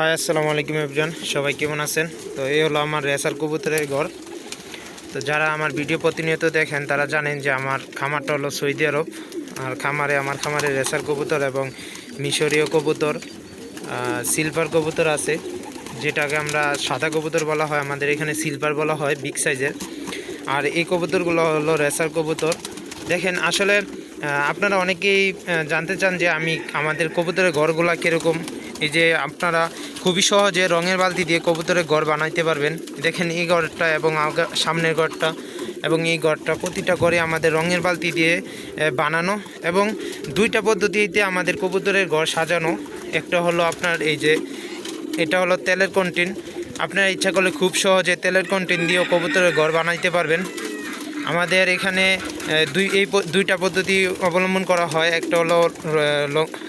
High, আসসালামু আলাইকুম everyone. সবাই কেমন আছেন? তো এই হলো আমার রেসার কবুতরের ঘর। তো যারা আমার ভিডিও প্রতিনিয়ত দেখেন, তারা জানেন যে আমার খামারটা হলো সৌদি আরব। আর খামারে, আমার খামারে রেসার কবুতর এবং মিশরীয় কবুতর সিলভার কবুতর আছে। যেটাকে আমরা সাদা কবুতর বলা হয়, আমাদের এখানে সিলভার বলা হয়, বিগ সাইজের। আর এই কবুতরগুলো হলো রেসার কবুতর। দেখেন, আসলে আপনারা অনেকেই জানতে চান যে আমি আমাদের কবুতরের ঘরগুলা কীরকম? এই যে আপনারা খুবই সহজে রঙের বালতি দিয়ে কবুতরের ঘর বানাইতে পারবেন। দেখেন এই ঘরটা এবং সামনের ঘরটা এবং এই ঘরটা প্রতিটা ঘরে আমাদের রঙের বালতি দিয়ে বানানো এবং দুইটা পদ্ধতিতে আমাদের কবুতরের ঘর সাজানো। একটা হলো আপনার এই যে, এটা হলো তেলের কন্টিন আপনার ইচ্ছা করলে খুব সহজে তেলের কন্টিন দিয়েও কবুতরের ঘর বানাইতে পারবেন। আমাদের এখানে দুই, এই দুইটা পদ্ধতি অবলম্বন করা হয়। একটা হলো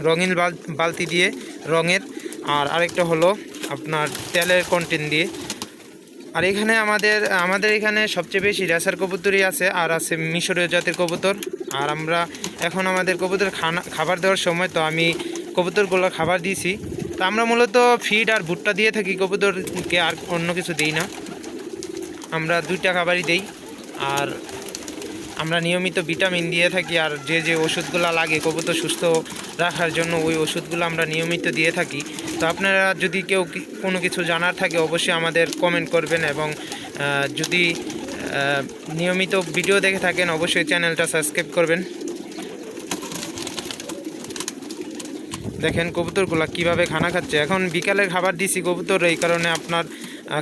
রঙিন বালতি দিয়ে রঙের আর আরেকটা হলো আপনার তেলের কন্টেন দিয়ে। আর এখানে আমাদের আমাদের এখানে সবচেয়ে বেশি রেসার কবুতরই আছে, আর আছে মিশরীয় জাতের কবুতর। আর আমরা এখন আমাদের কবুতর খানা, খাবার দেওয়ার সময় তো আমি কবুতরগুলো খাবার দিয়েছি। তো আমরা মূলত ফিড আর ভুট্টা দিয়ে থাকি, কবুতরকে আর অন্য কিছু দিই না। আমরা দুইটা খাবারই দেই। আর আমরা নিয়মিত ভিটামিন দিয়ে থাকি আর যে যে ওষুধগুলো লাগে কবুতর সুস্থ রাখার জন্য ওই ওষুধগুলো আমরা নিয়মিত দিয়ে থাকি। তো আপনারা যদি কেউ কোনো কিছু জানার থাকে অবশ্যই আমাদের কমেন্ট করবেন এবং যদি নিয়মিত ভিডিও দেখে থাকেন অবশ্যই চ্যানেলটা সাবস্ক্রাইব করবেন। দেখেন কবুতরগুলো কীভাবে খানা খাচ্ছে। এখন বিকালের খাবার দিছি কবুতর, এই কারণে আপনার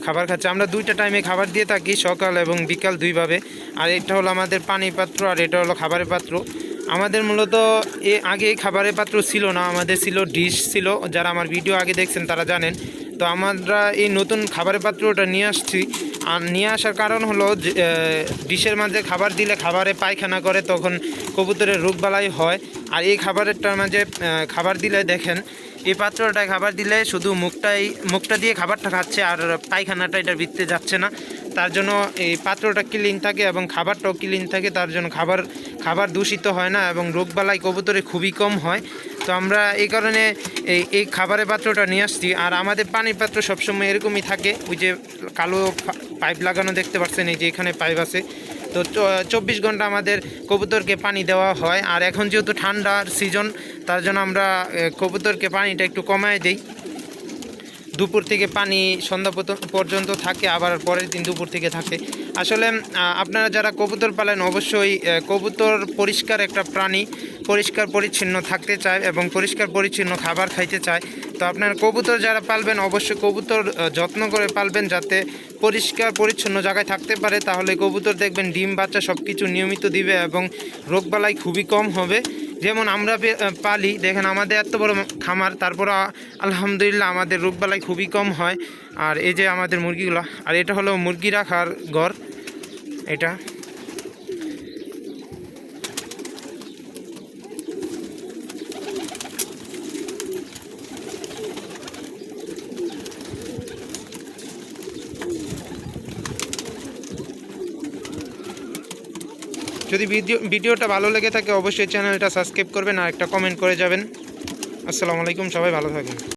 খাবার খাচ্ছে। আমরা দুইটা টাইমে খাবার দিয়ে থাকি, সকাল এবং বিকাল দুইভাবে। আর এটা হলো আমাদের পানির পাত্র, আর এটা হলো খাবারের পাত্র। আমাদের মূলত এ আগে খাবারের পাত্র ছিল না, আমাদের ছিল ডিশ ছিল। যারা আমার ভিডিও আগে দেখছেন তারা জানেন। তো আমরা এই নতুন খাবারের পাত্রটা নিয়ে আসছি। আর নিয়ে আসার কারণ হলো ডিশের মাঝে খাবার দিলে খাবারে পায়খানা করে, তখন কবুতরের রোগবালাই হয়। আর এই খাবারেরটার মাঝে খাবার দিলে দেখেন এই পাত্রটায় খাবার দিলে শুধু মুখটাই, মুখটা দিয়ে খাবারটা খাচ্ছে আর পায়খানাটা এটার ভিতরে যাচ্ছে না। তার জন্য এই পাত্রটা ক্লিন থাকে এবং খাবারটাও ক্লিন থাকে, তার জন্য খাবার খাবার দূষিত হয় না এবং রোগবালাই কবুতরে খুবই কম হয়। তো আমরা এই কারণে এই এই খাবারের পাত্রটা নিয়ে আসছি। আর আমাদের পানির পাত্র সবসময় এরকমই থাকে। ওই যে কালো পাইপ লাগানো দেখতে পাচ্ছেন, এই যে এখানে পাইপ আছে। তো চব্বিশ ঘণ্টা আমাদের কবুতরকে পানি দেওয়া হয়। আর এখন যেহেতু ঠান্ডার সিজন তার জন্য আমরা কবুতরকে পানিটা একটু কমায় দিই। দুপুর থেকে পানি সন্ধ্যা পর্যন্ত থাকে, আবার পরের দিন দুপুর থেকে থাকে। আসলে আপনারা যারা কবুতর পালেন, অবশ্যই কবুতর পরিষ্কার একটা প্রাণী, পরিষ্কার পরিচ্ছন্ন থাকতে চায় এবং পরিষ্কার পরিচ্ছন্ন খাবার খাইতে চায়। তো আপনার কবুতর যারা পালবেন, অবশ্যই কবুতর যত্ন করে পালবেন যাতে পরিষ্কার পরিচ্ছন্ন জায়গায় থাকতে পারে। তাহলে কবুতর দেখবেন ডিম, বাচ্চা সব কিছু নিয়মিত দিবে এবং রোগবালাই খুবই কম হবে। যেমন আমরা পালি, দেখেন আমাদের এত বড় খামার তারপর আলহামদুলিল্লাহ আমাদের রোগবালাই খুবই কম হয়। আর এই যে আমাদের মুরগিগুলো, আর এটা হলো মুরগি রাখার ঘর, এটা। যদি ভিডিও ভিডিওটা ভালো লেগে থাকে, অবশ্যই চ্যানেলটা সাবস্ক্রাইব করবেন আর একটা কমেন্ট করে যাবেন। আসসালামু আলাইকুম, সবাই ভালো থাকবেন।